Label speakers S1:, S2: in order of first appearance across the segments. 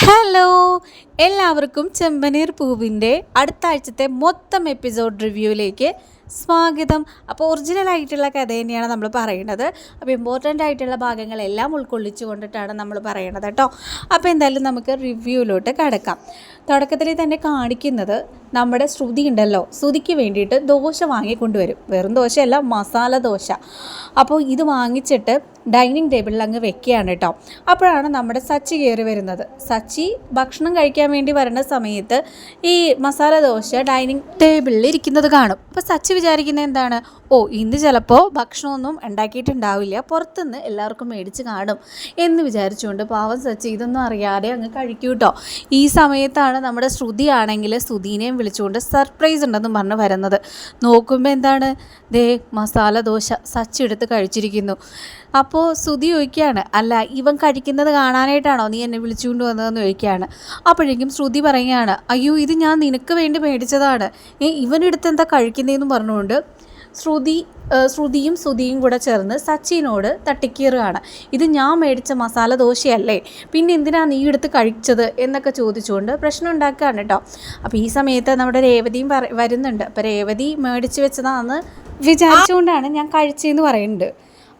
S1: Hello എല്ലാവർക്കും ചെമ്പനീർ പൂവിന്റെ അടുത്ത ആഴ്ചത്തെ മൊത്തം എപ്പിസോഡ് റിവ്യൂയിലേക്ക് സ്വാഗതം. അപ്പോൾ ഒറിജിനൽ ആയിട്ടുള്ള കഥ തന്നെയാണ് നമ്മൾ പറയുന്നത് അപ്പോൾ ഇമ്പോർട്ടന്റ് ആയിട്ടുള്ള ഭാഗങ്ങളെല്ലാം ഉൾക്കൊള്ളിച്ചു കൊണ്ടിട്ടാണ് നമ്മൾ പറയുന്നത് കേട്ടോ. അപ്പോൾ എന്തായാലും നമുക്ക് റിവ്യൂയിലോട്ട് കിടക്കാം. തുടക്കത്തിൽ തന്നെ കാണിക്കുന്നത് നമ്മുടെ ശ്രുതി ഉണ്ടല്ലോ. ശ്രുതിക്ക് വേണ്ടിയിട്ട് ദോശ വാങ്ങിക്കൊണ്ടുവരും. വെറും ദോശയല്ല മസാല ദോശ. അപ്പോൾ ഇത് വാങ്ങിച്ചിട്ട് ഡൈനിങ് ടേബിളിൽ അങ്ങ് വെക്കുകയാണ് കേട്ടോ. അപ്പോഴാണ് നമ്മുടെ സച്ചി കയറി വരുന്നത്. സച്ചി ഭക്ഷണം കഴിക്കാൻ വേണ്ടി വരുന്ന സമയത്ത് ഈ മസാല ദോശ ഡൈനിങ് ടേബിളിൽ ഇരിക്കുന്നത് കാണും. അപ്പോൾ സച്ച് വിചാരിക്കുന്നത് എന്താണ്? ഓ ഇന്ന് ചിലപ്പോൾ ഭക്ഷണമൊന്നും ഉണ്ടാക്കിയിട്ടുണ്ടാവില്ല. പുറത്തുനിന്ന് എല്ലാവർക്കും മേടിച്ച് കാണും എന്ന് വിചാരിച്ചുകൊണ്ട് പാവം സച്ചി ഇതൊന്നും അറിയാതെ അങ്ങ് കഴിക്കൂ കേട്ടോ ഈ സമയത്താണ് നമ്മുടെ ശ്രുതി ആണെങ്കിൽ ശ്രുതിനെയും വിളിച്ചുകൊണ്ട് സർപ്രൈസ് ഉണ്ടെന്ന് പറഞ്ഞ് വരുന്നത്. നോക്കുമ്പോൾ എന്താണ്? ദേ മസാല ദോശ സച്ചി എടുത്ത് കഴിച്ചിരിക്കുന്നു. അപ്പോൾ ശ്രുതി ചോദിക്കുകയാണ് അല്ല ഇവൻ കഴിക്കുന്നത് കാണാനായിട്ടാണോ നീ എന്നെ വിളിച്ചുകൊണ്ട് വന്നതെന്ന് ചോദിക്കുകയാണ്. അപ്പോഴേക്കും ശ്രുതി പറയുകയാണ് അയ്യോ ഇത് ഞാൻ നിനക്ക് വേണ്ടി മേടിച്ചതാണ്. ഏ ഇവനെടുത്ത് എന്താ കഴിക്കുന്നതെന്ന് പറഞ്ഞുകൊണ്ട് ശ്രുതി ശ്രുതിയും ശ്രുതിയും കൂടെ ചേർന്ന് സച്ചിനോട് തട്ടിക്കീറുകയാണ്. ഇത് ഞാൻ മേടിച്ച മസാല ദോശയല്ലേ പിന്നെ എന്തിനാ നീ എടുത്ത് കഴിച്ചത് എന്നൊക്കെ ചോദിച്ചുകൊണ്ട് പ്രശ്നം ഉണ്ടാക്കുകയാണ് കേട്ടോ അപ്പോൾ ഈ സമയത്ത് നമ്മുടെ രേവതിയും വരുന്നുണ്ട്. അപ്പോൾ രേവതി മേടിച്ച് വെച്ചതാണെന്ന് വിചാരിച്ചുകൊണ്ടാണ് ഞാൻ കഴിച്ചതെന്ന് പറയുന്നുണ്ട്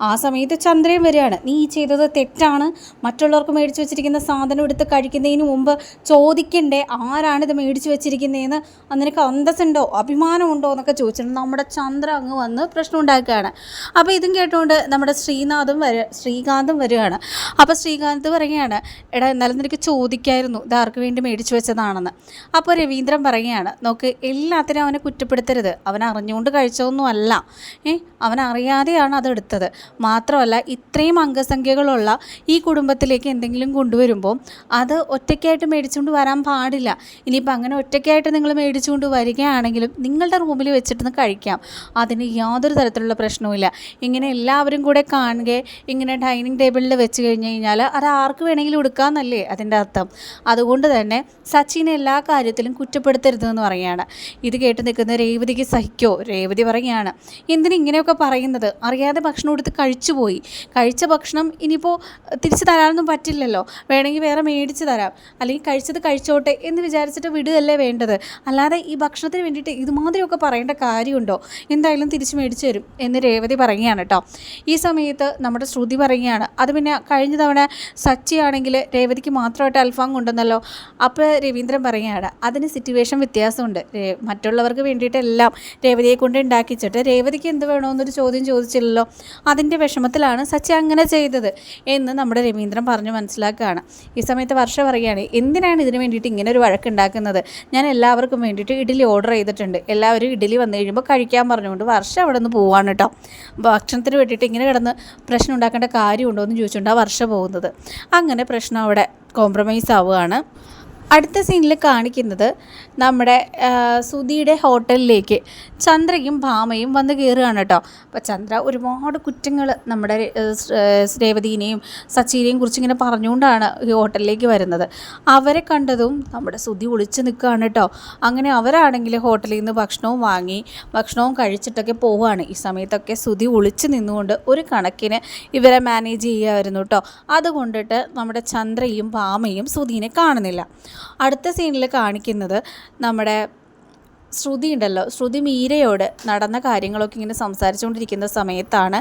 S1: ആ സമയത്ത് ചന്ദ്രയും വരികയാണ്. നീ ചെയ്തത് തെറ്റാണ്. മറ്റുള്ളവർക്ക് മേടിച്ചു വെച്ചിരിക്കുന്ന സാധനം എടുത്ത് കഴിക്കുന്നതിന് മുമ്പ് ചോദിക്കണ്ടേ? ആരാണ് ഇത് മേടിച്ചു വെച്ചിരിക്കുന്നതെന്ന്? നിനക്ക് അന്തസ്സുണ്ടോ? അഭിമാനമുണ്ടോ? എന്നൊക്കെ ചോദിച്ചിട്ടുണ്ട് നമ്മുടെ ചന്ദ്ര അങ്ങ് വന്ന് പ്രശ്നം ഉണ്ടാക്കുകയാണ്. അപ്പോൾ ഇതും കേട്ടുകൊണ്ട് നമ്മുടെ ശ്രീനാഥും വര ശ്രീകാന്തും വരികയാണ്. അപ്പോൾ ശ്രീകാന്ത് പറയുകയാണ് എടാ എന്നാലും നിനക്ക് ചോദിക്കായിരുന്നു. ഇത് ആർക്ക് വേണ്ടി മേടിച്ചു വെച്ചതാണെന്ന്. അപ്പോൾ രവീന്ദ്രൻ പറയുകയാണ് നോക്ക് എല്ലാത്തിനും അവനെ കുറ്റപ്പെടുത്തരുത്. അവൻ അറിഞ്ഞുകൊണ്ട് കഴിച്ചതൊന്നും അല്ല. ഏ അവൻ അറിയാതെയാണ് അത് എടുത്തത് മാത്രമല്ല ഇത്രയും അംഗസംഖ്യകളുള്ള ഈ കുടുംബത്തിലേക്ക് എന്തെങ്കിലും കൊണ്ടുവരുമ്പോൾ അത് ഒറ്റയ്ക്കായിട്ട് മേടിച്ചുകൊണ്ട് വരാൻ പാടില്ല. ഇനിയിപ്പോൾ അങ്ങനെ ഒറ്റയ്ക്കായിട്ട് നിങ്ങൾ മേടിച്ചുകൊണ്ട് വരികയാണെങ്കിലും നിങ്ങളുടെ റൂമിൽ വെച്ചിട്ടൊന്ന് കഴിക്കാം. അതിന് യാതൊരു തരത്തിലുള്ള പ്രശ്നവുമില്ല. ഇങ്ങനെ എല്ലാവരും കൂടെ കാണുക ഇങ്ങനെ ഡൈനിങ് ടേബിളിൽ വെച്ച് കഴിഞ്ഞ് കഴിഞ്ഞാൽ അത് ആർക്ക് വേണമെങ്കിലും എടുക്കാമെന്നല്ലേ അതിന്റെ അർത്ഥം. അതുകൊണ്ട് തന്നെ സച്ചിനെ എല്ലാ കാര്യത്തിലും കുറ്റപ്പെടുത്തരുതെന്ന് പറയുകയാണ്. ഇത് കേട്ട് നിൽക്കുന്ന രേവതിക്ക് സഹിക്കോ? രേവതി പറയുകയാണ് എന്തിനാ ഇങ്ങനെയൊക്കെ പറയുന്നത്? അറിയാതെ ഭക്ഷണം എടുത്ത് കഴിച്ചു പോയി കഴിച്ച ഭക്ഷണം ഇനിയിപ്പോൾ തിരിച്ചു തരാനൊന്നും പറ്റില്ലല്ലോ. വേണമെങ്കിൽ വേറെ മേടിച്ച് തരാം. അല്ലെങ്കിൽ കഴിച്ചത് കഴിച്ചോട്ടെ എന്ന് വിചാരിച്ചിട്ട് വിടുകയല്ലേ വേണ്ടത്. അല്ലാതെ ഈ ഭക്ഷണത്തിന് വേണ്ടിയിട്ട് ഇതുമാതിരിയൊക്കെ പറയേണ്ട കാര്യമുണ്ടോ? എന്തായാലും തിരിച്ച് മേടിച്ചു തരും എന്ന് രേവതി പറയുകയാണ് കേട്ടോ. ഈ സമയത്ത് നമ്മുടെ ശ്രുതി പറയുകയാണ് അത് പിന്നെ കഴിഞ്ഞ തവണ സച്ചിയാണെങ്കിൽ രേവതിക്ക് മാത്രമായിട്ട് അൽഫാം കൊണ്ടുവന്നല്ലോ. അപ്പോൾ രവീന്ദ്രൻ പറയുകയാണ് അതിന് സിറ്റുവേഷൻ വ്യത്യാസമുണ്ട്. മറ്റുള്ളവർക്ക് വേണ്ടിയിട്ടെല്ലാം രേവതിയെ കൊണ്ട് ഉണ്ടാക്കിച്ചിട്ട് രേവതിക്ക് എന്ത് വേണമെന്നൊരു ചോദ്യം ചോദിച്ചില്ലല്ലോ. അതിന്റെ വിഷമത്തിലാണ് സച്ചി അങ്ങനെ ചെയ്തത് എന്ന് നമ്മുടെ രവീന്ദ്രൻ പറഞ്ഞു മനസ്സിലാക്കുകയാണ്. ഈ സമയത്ത് വർഷ പറയുകയാണ് എന്തിനാണ് ഇതിന് വേണ്ടിയിട്ട് ഇങ്ങനെ ഒരു വഴക്കുണ്ടാക്കുന്നത് ഞാൻ എല്ലാവർക്കും വേണ്ടിയിട്ട് ഇഡ്ഡലി ഓർഡർ ചെയ്തിട്ടുണ്ട്. എല്ലാവരും ഇഡ്ഡലി വന്നു കഴിയുമ്പോൾ കഴിക്കാൻ പറഞ്ഞുകൊണ്ട് വർഷം അവിടെ നിന്ന് പോവാണ് കേട്ടോ ഭക്ഷണത്തിന് വേണ്ടിയിട്ട് ഇങ്ങനെ കിടന്ന് പ്രശ്നം ഉണ്ടാക്കേണ്ട കാര്യമുണ്ടോ എന്ന് ചോദിച്ചുകൊണ്ട് ആ വർഷം പോകുന്നത്. അങ്ങനെ പ്രശ്നം അവിടെ കോംപ്രമൈസ് ആവുകയാണ്. അടുത്ത സീനിൽ കാണിക്കുന്നത് നമ്മുടെ സുധിയുടെ ഹോട്ടലിലേക്ക് ചന്ദ്രയും ഭാമയും വന്ന് കയറുകയാണ് കേട്ടോ. അപ്പോൾ ചന്ദ്ര ഒരുപാട് കുറ്റങ്ങൾ നമ്മുടെ രേവതീനെയും സച്ചിനെയും കുറിച്ച് ഇങ്ങനെ പറഞ്ഞുകൊണ്ടാണ് ഈ ഹോട്ടലിലേക്ക് വരുന്നത്. അവരെ കണ്ടതും നമ്മുടെ സുധി ഒളിച്ച് നിൽക്കുകയാണ് കേട്ടോ. അങ്ങനെ അവരാണെങ്കിൽ ഹോട്ടലിൽ നിന്ന് ഭക്ഷണവും വാങ്ങി ഭക്ഷണവും കഴിച്ചിട്ടൊക്കെ പോവുകയാണ്. ഈ സമയത്തൊക്കെ സുധി ഒളിച്ച് നിന്നുകൊണ്ട് ഒരു കണക്കിന് ഇവരെ മാനേജ് ചെയ്യുമായിരുന്നു കേട്ടോ. അതുകൊണ്ടിട്ട് നമ്മുടെ ചന്ദ്രയും ഭാമയും സുധീനെ കാണുന്നില്ല. അടുത്ത സീനിൽ കാണിക്കുന്നത് നമ്മുടെ ശ്രുതി ഉണ്ടല്ലോ. ശ്രുതി മീരയോട് നടന്ന കാര്യങ്ങളൊക്കെ ഇങ്ങനെ സംസാരിച്ചുകൊണ്ടിരിക്കുന്ന സമയത്താണ്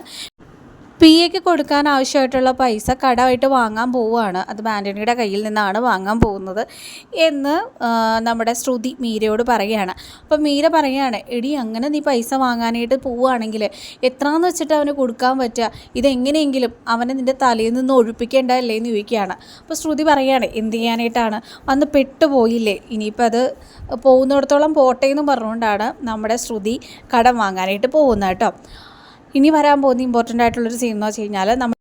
S1: പി എക്ക് കൊടുക്കാൻ ആവശ്യമായിട്ടുള്ള പൈസ കടമായിട്ട് വാങ്ങാൻ പോവുകയാണ്. അത് ആന്റണിയുടെ കയ്യിൽ നിന്നാണ് വാങ്ങാൻ പോകുന്നത് എന്ന് നമ്മുടെ ശ്രുതി മീരയോട് പറയുകയാണ്. അപ്പോൾ മീര പറയുകയാണ് എടി അങ്ങനെ നീ പൈസ വാങ്ങാനായിട്ട് പോവുകയാണെങ്കിൽ എത്രയെന്ന് വെച്ചിട്ട് അവന് കൊടുക്കാൻ പറ്റുക? ഇതെങ്ങനെയെങ്കിലും അവനെ നിന്റെ തലയിൽ നിന്ന് ഒഴിപ്പിക്കേണ്ടതല്ലേ എന്ന് ചോദിക്കുകയാണ്. അപ്പോൾ ശ്രുതി പറയുകയാണ് എന്ത് ചെയ്യാനായിട്ടാണ്? അന്ന് പെട്ടുപോയില്ലേ? ഇനിയിപ്പോൾ അത് പോകുന്നിടത്തോളം പോട്ടെ എന്ന് പറഞ്ഞുകൊണ്ടാണ് നമ്മുടെ ശ്രുതി കടം വാങ്ങാനായിട്ട് പോകുന്നത് കേട്ടോ. ഇനി വരാൻ പോകുന്ന ഇമ്പോർട്ടന്റ് ആയിട്ടുള്ളൊരു സീൻ എന്ന് വെച്ച് കഴിഞ്ഞാൽ നമ്മൾ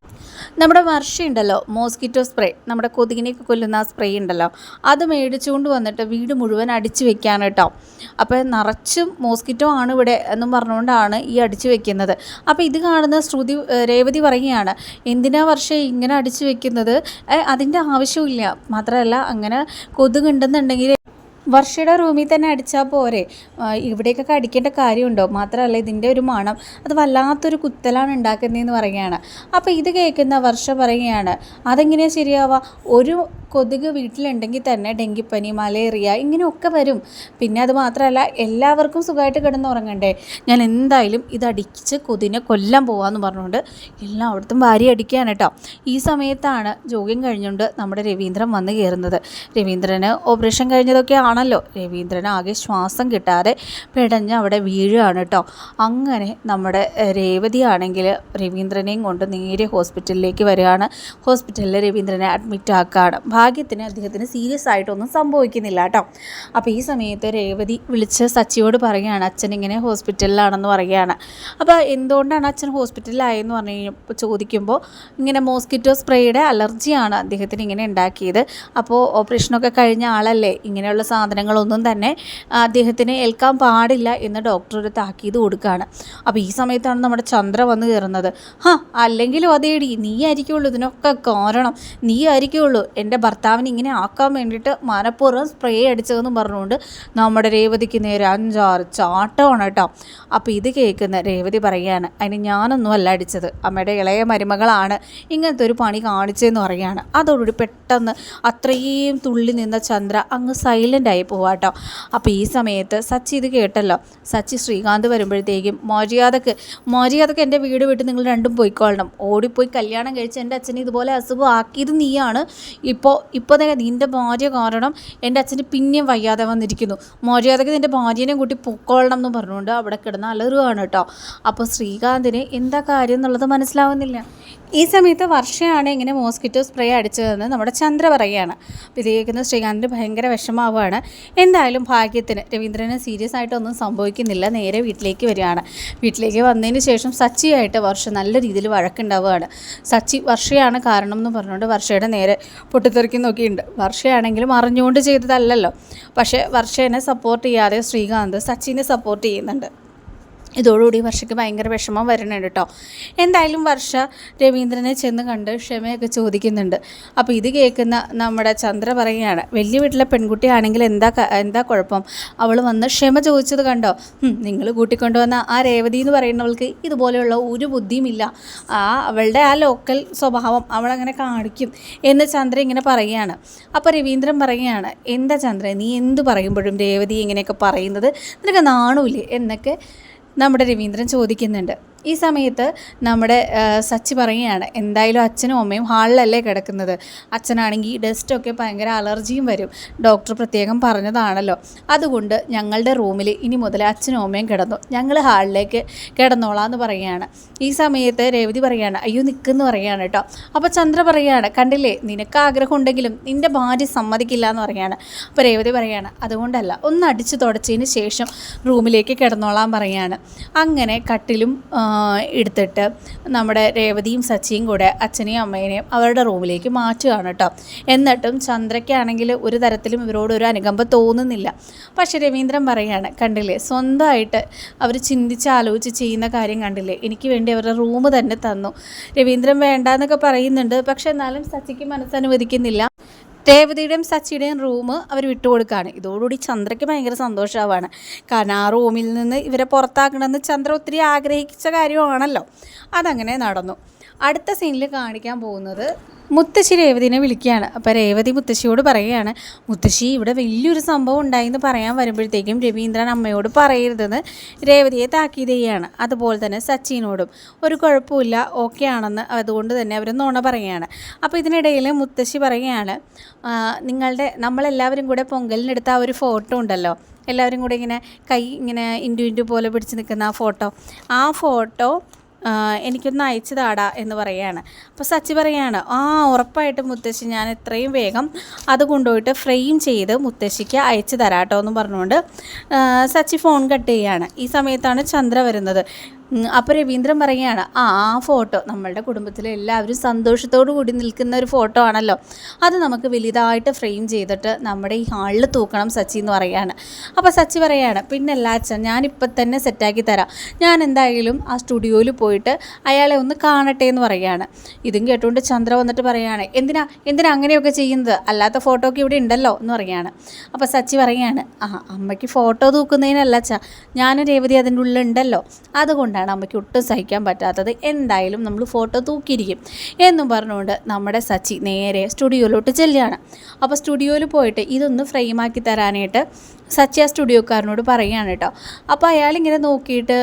S1: നമ്മുടെ വർഷ ഉണ്ടല്ലോ മോസ്കിറ്റോ സ്പ്രേ നമ്മുടെ കൊതുകിനെയൊക്കെ കൊല്ലുന്ന സ്പ്രേ ഉണ്ടല്ലോ. അത് മേടിച്ചുകൊണ്ട് വന്നിട്ട് വീട് മുഴുവൻ അടിച്ചു വെക്കാണ് കേട്ടോ. അപ്പോൾ നിറച്ചും മോസ്കിറ്റോ ആണ് ഇവിടെ എന്നും പറഞ്ഞുകൊണ്ടാണ് ഈ അടിച്ചു വെക്കുന്നത്. അപ്പോൾ ഇത് കാണുന്ന ശ്രുതി രേവതി പറയുകയാണ് എന്തിനാ വർഷം ഇങ്ങനെ അടിച്ചു വെക്കുന്നത്? അതിന്റെ ആവശ്യമില്ല മാത്രമല്ല അങ്ങനെ കൊതുകുണ്ടെന്നുണ്ടെങ്കിൽ വർഷയുടെ റൂമിൽ തന്നെ അടിച്ചാൽ പോരെ. ഇവിടെയൊക്കെ അടിക്കേണ്ട കാര്യമുണ്ടോ? മാത്രമല്ല ഇതിന്റെ ഒരു മണം. അത് വല്ലാത്തൊരു കുത്തലാണ് ഉണ്ടാക്കുന്നതെന്ന് പറയുകയാണ്. അപ്പോൾ ഇത് കേൾക്കുന്ന വർഷ പറയുകയാണ് അതെങ്ങനെയാണ് ശരിയാവുക? ഒരു കൊതുക് വീട്ടിലുണ്ടെങ്കിൽ തന്നെ ഡെങ്കിപ്പനി മലേറിയ ഇങ്ങനെയൊക്കെ വരും. പിന്നെ അത് മാത്രമല്ല എല്ലാവർക്കും സുഖമായിട്ട് കിടന്നുറങ്ങണ്ടേ ഞാൻ എന്തായാലും ഇതടിച്ച് കൊതിനെ കൊല്ലാൻ പോവാന്ന് പറഞ്ഞുകൊണ്ട് എല്ലാം എല്ലായിടത്തും ഭാര്യ അടിക്കുകയാണ് കേട്ടോ. ഈ സമയത്താണ് ജോഗ്യം കഴിഞ്ഞുകൊണ്ട് നമ്മുടെ രവീന്ദ്രൻ വന്ന് കയറുന്നത്. രവീന്ദ്രന് ഓപ്പറേഷൻ കഴിഞ്ഞതൊക്കെ ആണല്ലോ. രവീന്ദ്രൻ ആകെ ശ്വാസം കിട്ടാതെ പിടഞ്ഞ് അവിടെ വീഴുകയാണ് കേട്ടോ. അങ്ങനെ നമ്മുടെ രേവതി ആണെങ്കിൽ രവീന്ദ്രനെയും കൊണ്ട് നേരെ ഹോസ്പിറ്റലിലേക്ക് വരികയാണ്. ഹോസ്പിറ്റലിൽ രവീന്ദ്രനെ അഡ്മിറ്റ് ആക്കുകയാണ് ഭാഗ്യത്തിന് അദ്ദേഹത്തിന് സീരിയസ് ആയിട്ടൊന്നും സംഭവിക്കുന്നില്ല കേട്ടോ. അപ്പോൾ ഈ സമയത്ത് രേവതി വിളിച്ച് സച്ചിയോട് പറയുകയാണ് അച്ഛൻ ഇങ്ങനെ ഹോസ്പിറ്റലിലാണെന്ന് പറയുകയാണ്. അപ്പോൾ എന്തുകൊണ്ടാണ് അച്ഛൻ ഹോസ്പിറ്റലിലായെന്ന് പറഞ്ഞു കഴിഞ്ഞപ്പോൾ ചോദിക്കുമ്പോൾ ഇങ്ങനെ മോസ്കിറ്റോ സ്പ്രേയുടെ അലർജിയാണ് അദ്ദേഹത്തിന് ഇങ്ങനെ ഉണ്ടാക്കിയത്. അപ്പോൾ ഓപ്പറേഷനൊക്കെ കഴിഞ്ഞ ആളല്ലേ ഇങ്ങനെയുള്ള സാധനങ്ങളൊന്നും തന്നെ അദ്ദേഹത്തിന് ഏൽക്കാൻ പാടില്ല എന്ന് ഡോക്ടർ ഒരു താക്കീത് കൊടുക്കുകയാണ്. അപ്പോൾ ഈ സമയത്താണ് നമ്മുടെ ചന്ദ്ര വന്ന് കയറുന്നത്. ഹാ അല്ലെങ്കിലും അതേടി നീ ആയിരിക്കുള്ളൂ ഇതിനൊക്കെ കാരണം. നീ ആയിരിക്കുള്ളൂ. എന്റെ ഭർത്താവിനെ ഇങ്ങനെ ആക്കാൻ വേണ്ടിയിട്ട് മനഃപൂർവം സ്പ്രേ അടിച്ചതെന്ന് പറഞ്ഞുകൊണ്ട് നമ്മുടെ രേവതിക്ക് നേരെ അഞ്ചാറ് ചാട്ടമാണ് കേട്ടോ. അപ്പോൾ ഇത് കേൾക്കുന്ന രേവതി പറയുകയാണ് അതിന് ഞാനൊന്നും അല്ല അടിച്ചത്. അമ്മയുടെ ഇളയ മരുമകളാണ് ഇങ്ങനത്തെ ഒരു പണി കാണിച്ചതെന്ന് പറയുകയാണ്. അതോടുകൂടി പെട്ടെന്ന് അത്രയും തുള്ളി നിന്ന ചന്ദ്ര അങ്ങ് സൈലന്റ് ആയി പോവാട്ടോ അപ്പോൾ ഈ സമയത്ത് സച്ചി ഇത് കേട്ടല്ലോ. സച്ചി ശ്രീകാന്ത് വരുമ്പോഴത്തേക്കും മര്യാദയ്ക്ക് മര്യാദയ്ക്ക് എന്റെ വീട് വിട്ട് നിങ്ങൾ രണ്ടും പോയിക്കൊള്ളണം. ഓടിപ്പോയി കല്യാണം കഴിച്ച് എന്റെ അച്ഛനെ ഇതുപോലെ അസുഖം ആക്കിയത് നീയാണ്. ഇപ്പോൾ ഇപ്പോൾ നിന്റെ ഭാര്യ കാരണം എന്റെ അച്ഛന് പിന്നെയും വയ്യാതെ വന്നിരിക്കുന്നു. മര്യാദയ്ക്ക് നിന്റെ ഭാര്യനെ കൂട്ടി പൊക്കോളണം എന്ന് പറഞ്ഞുകൊണ്ട് അവിടെ കിടന്ന് അലറുകയാണ് കേട്ടോ. അപ്പോൾ ശ്രീകാന്തിന് എന്താ കാര്യം എന്നുള്ളത് മനസ്സിലാവുന്നില്ല. ഈ സമയത്ത് വർഷയാണ് ഇങ്ങനെ മോസ്കിറ്റോ സ്പ്രേ അടിച്ചതെന്ന് നമ്മുടെ ചന്ദ്ര പറയുകയാണ്. അപ്പോൾ ഇത് കേൾക്കുന്ന ശ്രീകാന്തിന് ഭയങ്കര വിഷമാവുകയാണ്. എന്തായാലും ഭാഗ്യത്തിന് രവീന്ദ്രന് സീരിയസ് ആയിട്ടൊന്നും സംഭവിക്കുന്നില്ല. നേരെ വീട്ടിലേക്ക് വരികയാണ്. വീട്ടിലേക്ക് വന്നതിന് ശേഷം സച്ചിയായിട്ട് വർഷ നല്ല രീതിയിൽ വഴക്കുണ്ടാവുകയാണ്. സച്ചി വർഷയാണ് കാരണം എന്ന് പറഞ്ഞുകൊണ്ട് വർഷയുടെ നേരെ നോക്കിയിട്ടുണ്ട് വർഷയാണെങ്കിലും അറിഞ്ഞുകൊണ്ട് ചെയ്തതല്ലല്ലോ. പക്ഷേ വർഷേനെ സപ്പോർട്ട് ചെയ്യാതെ ശ്രീകാന്ത് സച്ചിനെ സപ്പോർട്ട് ചെയ്യുന്നുണ്ട്. ഇതോടുകൂടി വർഷയ്ക്ക് ഭയങ്കര വിഷമം വരുന്നുണ്ട് കേട്ടോ. എന്തായാലും വർഷ രവീന്ദ്രനെ ചെന്ന് കണ്ട് ക്ഷമയൊക്കെ ചോദിക്കുന്നുണ്ട്. അപ്പോൾ ഇത് കേൾക്കുന്ന നമ്മുടെ ചന്ദ്ര പറയുകയാണ് വലിയ വീട്ടിലെ പെൺകുട്ടിയാണെങ്കിൽ എന്താ എന്താ കുഴപ്പം? അവൾ വന്ന് ക്ഷമ ചോദിച്ചത് കണ്ടോ? നിങ്ങൾ കൂട്ടിക്കൊണ്ടുവന്ന ആ രേവതി എന്ന് പറയുന്നവൾക്ക് ഇതുപോലെയുള്ള ഒരു ബുദ്ധിയുമില്ല. ആ അവളുടെ ആ ലോക്കൽ സ്വഭാവം അവളങ്ങനെ കാണിക്കും എന്ന് ചന്ദ്ര ഇങ്ങനെ പറയുകയാണ്. അപ്പോൾ രവീന്ദ്രൻ പറയുകയാണ് എന്താ ചന്ദ്ര നീ എന്ത് പറയുമ്പോഴും രേവതി ഇങ്ങനെയൊക്കെ പറയുന്നത്? നിനക്ക് നാണൂല്ലേ എന്നൊക്കെ നമ്മുടെ രവീന്ദ്രൻ ചോദിക്കുന്നുണ്ട്. ഈ സമയത്ത് നമ്മുടെ സച്ചി പറയുകയാണ് എന്തായാലും അച്ഛനും അമ്മയും ഹാളിലല്ലേ കിടക്കുന്നത്. അച്ഛനാണെങ്കിൽ ഡസ്റ്റൊക്കെ ഭയങ്കര അലർജിയും വരും. ഡോക്ടർ പ്രത്യേകം പറഞ്ഞതാണല്ലോ. അതുകൊണ്ട് ഞങ്ങളുടെ റൂമിൽ ഇനി മുതൽ അച്ഛനും അമ്മയും കിടന്നു. ഞങ്ങൾ ഹാളിലേക്ക് കിടന്നോളാം എന്ന് പറയുകയാണ്. ഈ സമയത്ത് രേവതി പറയുകയാണ് അയ്യോ നിൽക്കുന്നു പറയുകയാണ് കേട്ടോ. അപ്പോൾ ചന്ദ്ര പറയുകയാണ് കണ്ടില്ലേ നിനക്ക് ആഗ്രഹം ഉണ്ടെങ്കിലും നിന്റെ ഭാര്യ സമ്മതിക്കില്ല എന്ന് പറയുകയാണ്. അപ്പോൾ രേവതി പറയുകയാണ് അതുകൊണ്ടല്ല ഒന്ന് അടിച്ചു തുടച്ചതിന് ശേഷം റൂമിലേക്ക് കിടന്നോളാൻ പറയുകയാണ്. അങ്ങനെ കട്ടിലും എടുത്തിട്ട് നമ്മുടെ രേവതിയും സച്ചിയും കൂടെ അച്ഛനെയും അമ്മേനെയും അവരുടെ റൂമിലേക്ക് മാറ്റുകയാണ് കേട്ടോ. എന്നിട്ടും ചന്ദ്രയ്ക്കാണെങ്കിൽ ഒരു തരത്തിലും ഇവരോട് ഒരു അനുകമ്പ തോന്നുന്നില്ല. പക്ഷേ രവീന്ദ്രൻ പറയുകയാണ് കണ്ടില്ലേ സ്വന്തമായിട്ട് അവർ ചിന്തിച്ച് ആലോചിച്ച് ചെയ്യുന്ന കാര്യം കണ്ടില്ലേ? എനിക്ക് വേണ്ടി അവരുടെ റൂം തന്നെ തന്നു. രവീന്ദ്രൻ വേണ്ട എന്നൊക്കെ പറയുന്നുണ്ട്. പക്ഷെ എന്നാലും സച്ചിക്ക് മനസ്സനുവദിക്കുന്നില്ല. രേവതിയുടെയും സച്ചിയുടെയും റൂം അവർ വിട്ടുകൊടുക്കുകയാണ്. ഇതോടുകൂടി ചന്ദ്രയ്ക്ക് ഭയങ്കര സന്തോഷമാവാണ്. കാരണം ആ റൂമിൽ നിന്ന് ഇവരെ പുറത്താക്കണമെന്ന് ചന്ദ്ര ഒത്തിരി ആഗ്രഹിച്ച കാര്യമാണല്ലോ. അതങ്ങനെ നടന്നു. അടുത്ത സീനിൽ കാണിക്കാൻ പോകുന്നത് മുത്തശ്ശി രേവതിനെ വിളിക്കുകയാണ്. അപ്പോൾ രേവതി മുത്തശ്ശിയോട് പറയുകയാണ് മുത്തശ്ശി ഇവിടെ വലിയൊരു സംഭവം ഉണ്ടായിന്ന് പറയാൻ വരുമ്പോഴത്തേക്കും രവീന്ദ്രൻ അമ്മയോട് പറയരുതെന്ന് രേവതിയെ താക്കീത് ചെയ്യുകയാണ് അതുപോലെ തന്നെ സച്ചിനോടും. ഒരു കുഴപ്പമില്ല ഓക്കെ ആണെന്ന് അതുകൊണ്ട് തന്നെ അവർ നോണ പറയുകയാണ്. അപ്പോൾ ഇതിനിടയിൽ മുത്തശ്ശി പറയുകയാണ് "ആ, നിങ്ങളുടെ നമ്മളെല്ലാവരും കൂടെ പൊങ്കലിനെടുത്ത ആ ഒരു ഫോട്ടോ ഉണ്ടല്ലോ? എല്ലാവരും കൂടെ ഇങ്ങനെ കൈ ഇങ്ങനെ ഇൻഡു ഇൻഡു പോലെ പിടിച്ച് നിൽക്കുന്ന ആ ഫോട്ടോ? ആ ഫോട്ടോ എനിക്കൊന്ന് അയച്ചു താടാ എന്ന് പറയാണ് അപ്പോൾ സച്ചി പറയാണ് ആ ഉറപ്പായിട്ട് മുത്തശ്ശി ഞാൻ എത്രയും വേഗം അത് കൊണ്ടുപോയിട്ട് ഫ്രെയിം ചെയ്ത് മുത്തശ്ശിക്ക് അയച്ചു തരാട്ടോ എന്ന് പറഞ്ഞുകൊണ്ട് സച്ചി ഫോൺ കട്ട് ചെയ്യാണ് ഈ സമയത്താണ് ചന്ദ്ര വരുന്നത്. അപ്പോൾ രവീന്ദ്രൻ പറയുകയാണ് ആ ഫോട്ടോ നമ്മളുടെ കുടുംബത്തിലെ എല്ലാവരും സന്തോഷത്തോടു കൂടി നിൽക്കുന്ന ഒരു ഫോട്ടോ ആണല്ലോ. അത് നമുക്ക് വലുതായിട്ട് ഫ്രെയിം ചെയ്തിട്ട് നമ്മുടെ ഈ ഹാളിൽ തൂക്കണം സച്ചി എന്ന് പറയുകയാണ്. അപ്പോൾ സച്ചി പറയുകയാണ് പിന്നെ അല്ല അച്ഛൻ ഞാനിപ്പോൾ തന്നെ സെറ്റാക്കി തരാം. ഞാൻ എന്തായാലും ആ സ്റ്റുഡിയോയിൽ പോയിട്ട് അയാളെ ഒന്ന് കാണട്ടെ എന്ന് പറയുകയാണ്. ഇതും കേട്ടുകൊണ്ട് ചന്ദ്ര വന്നിട്ട് പറയുകയാണ് എന്തിനാ എന്തിനാ അങ്ങനെയൊക്കെ ചെയ്യുന്നത്? അല്ലാത്ത ഫോട്ടോ ഒക്കെ ഇവിടെ ഉണ്ടല്ലോ? എന്ന് പറയുകയാണ്. അപ്പോൾ സച്ചി പറയുകയാണ് ആ അമ്മയ്ക്ക് ഫോട്ടോ തൂക്കുന്നതിനല്ല അച്ഛാ ഞാനും രേവതി അതിന്റെ ഉള്ളിൽ ഉണ്ടല്ലോ. അതുകൊണ്ടാണ് അമ്മയ്ക്ക് ഒട്ടും സഹിക്കാൻ പറ്റാത്തത്. എന്തായാലും നമ്മൾ ഫോട്ടോ തൂക്കിയിരിക്കും. എന്നും പറഞ്ഞുകൊണ്ട് നമ്മുടെ സച്ചി നേരെ സ്റ്റുഡിയോയിലോട്ട് ചെല്ലുകയാണ്. അപ്പോൾ സ്റ്റുഡിയോയിൽ പോയിട്ട് ഇതൊന്ന് ഫ്രെയിമാക്കി തരാനായിട്ട് സച്ചി ആ സ്റ്റുഡിയോക്കാരനോട് പറയുകയാണ് കേട്ടോ. അപ്പോൾ അയാൾ ഇങ്ങനെ നോക്കിയിട്ട്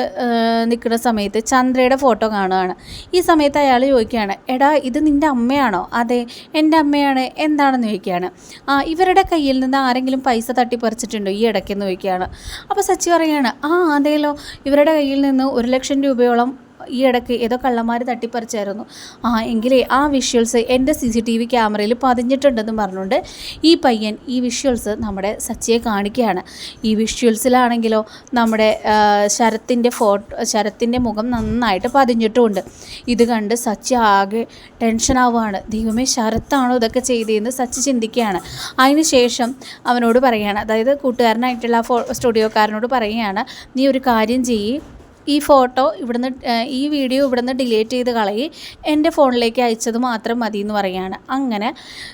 S1: നിൽക്കുന്ന സമയത്ത് ചന്ദ്രയുടെ ഫോട്ടോ കാണുകയാണ്. ഈ സമയത്ത് അയാൾ ചോദിക്കുകയാണ് എടാ ഇത് നിന്റെ അമ്മയാണോ? അതെ എന്റെ അമ്മയാണ്. എന്താണെന്ന് ചോദിക്കുകയാണ്? ആ ഇവരുടെ കയ്യിൽ നിന്ന് ആരെങ്കിലും പൈസ തട്ടിപ്പറിച്ചിട്ടുണ്ടോ? ഈ ഇടയ്ക്കെന്ന് ചോദിക്കുകയാണ്. അപ്പോൾ സച്ചി പറയുകയാണ് ആ അതേലോ. ഇവരുടെ കയ്യിൽ നിന്ന് ഒരു ലക്ഷം രൂപയോളം ഈ ഇടയ്ക്ക് ഏതോ കള്ളന്മാർ തട്ടിപ്പറിച്ചായിരുന്നു. ആ എങ്കിലേ ആ വിഷ്വൽസ് എന്റെ സി സി ടി വി ക്യാമറയിൽ പതിഞ്ഞിട്ടുണ്ടെന്ന് പറഞ്ഞുകൊണ്ട് ഈ പയ്യൻ ഈ വിഷ്വൽസ് നമ്മുടെ സച്ചിയെ കാണിക്കുകയാണ്. ഈ വിഷ്വൽസിലാണെങ്കിലോ നമ്മുടെ ശരത്തിന്റെ ഫോട്ടോ ശരത്തിന്റെ മുഖം നന്നായിട്ട് പതിഞ്ഞിട്ടുമുണ്ട്. ഇത് കണ്ട് സച്ചി ആകെ ടെൻഷനാവുകയാണ് ദൈവമേ ശരത്താണോ ഇതൊക്കെ ചെയ്തതെന്ന് സച്ചി ചിന്തിക്കുകയാണ്. അതിന് ശേഷം അവനോട് പറയുകയാണ്. അതായത് കൂട്ടുകാരനായിട്ടുള്ള ഫോ സ്റ്റുഡിയോക്കാരനോട് പറയുകയാണ് നീ ഒരു കാര്യം ചെയ്യ്. ഈ ഫോട്ടോ ഇവിടുന്ന് ഈ വീഡിയോ ഇവിടുന്ന് ഡിലീറ്റ് ചെയ്ത് കളയി എന്റെ ഫോണിലേക്ക് അയച്ചത് മാത്രം മതി എന്ന് പറയുകയാണ് അങ്ങനെ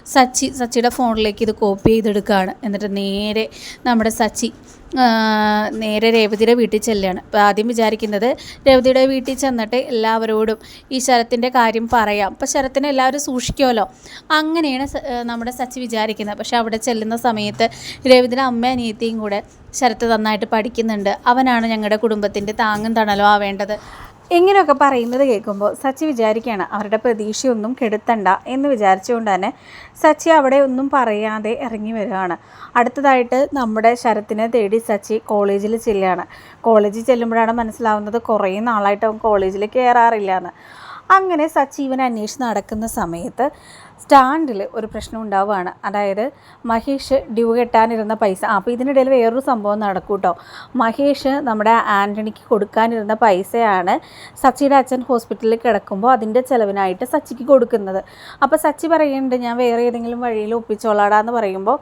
S1: സച്ചി സച്ചിയുടെ ഫോണിലേക്ക് ഇത് കോപ്പി ചെയ്തെടുക്കുകയാണ് എന്നിട്ട് നേരെ നമ്മുടെ സച്ചി നേരെ രേവതിയുടെ വീട്ടിൽ ചെല്ലുകയാണ് അപ്പോൾ ആദ്യം വിചാരിക്കുന്നത് രേവതിയുടെ വീട്ടിൽ ചെന്നിട്ട് എല്ലാവരോടും ഈ ശരത്തിന്റെ കാര്യം പറയാം. അപ്പോൾ ശരത്തിനെ എല്ലാവരും സൂക്ഷിക്കുമല്ലോ. അങ്ങനെയാണ് നമ്മുടെ സച്ചി വിചാരിക്കുന്നത്. പക്ഷെ അവിടെ ചെല്ലുന്ന സമയത്ത് രേവതിയുടെ അമ്മ അനിയത്തിയും കൂടെ ശരത്ത് നന്നായിട്ട് പഠിക്കുന്നുണ്ട്. അവനാണ് ഞങ്ങളുടെ കുടുംബത്തിന്റെ താങ്ങും തണലും ആവേണ്ടത്. ഇങ്ങനെയൊക്കെ പറയുന്നത് കേൾക്കുമ്പോൾ സച്ചി വിചാരിക്കുകയാണ് അവരുടെ പ്രതീക്ഷയൊന്നും കെടുത്തണ്ട എന്ന് വിചാരിച്ചുകൊണ്ട് തന്നെ സച്ചി അവിടെ ഒന്നും പറയാതെ ഇറങ്ങി വരികയാണ്. അടുത്തതായിട്ട് നമ്മുടെ ശരത്തിനെ തേടി സച്ചി കോളേജിൽ ചെല്ലുകയാണ്. കോളേജിൽ ചെല്ലുമ്പോഴാണ് മനസ്സിലാവുന്നത് കുറേ നാളായിട്ട് അവൻ കോളേജിൽ കയറാറില്ല എന്ന്. അങ്ങനെ സച്ചി ഇവൻ അന്വേഷിച്ച് നടക്കുന്ന സമയത്ത് സ്റ്റാൻഡിൽ ഒരു പ്രശ്നം ഉണ്ടാവുകയാണ്. അതായത് മഹേഷ് ഡ്യൂ കെട്ടാനിരുന്ന പൈസ അപ്പോൾ ഇതിനിടയിൽ വേറൊരു സംഭവം നടക്കും കേട്ടോ മഹേഷ് നമ്മുടെ ആന്റണിക്ക് കൊടുക്കാനിരുന്ന പൈസയാണ് സച്ചിയുടെ അച്ഛൻ ഹോസ്പിറ്റലിൽ കിടക്കുമ്പോൾ അതിന്റെ ചിലവിനായിട്ട് സച്ചിക്ക് കൊടുക്കുന്നത്. അപ്പോൾ സച്ചി പറയുന്നുണ്ട് ഞാൻ വേറെ ഏതെങ്കിലും വഴിയിൽ ഒപ്പിച്ചോളാടാന്ന് പറയുമ്പോൾ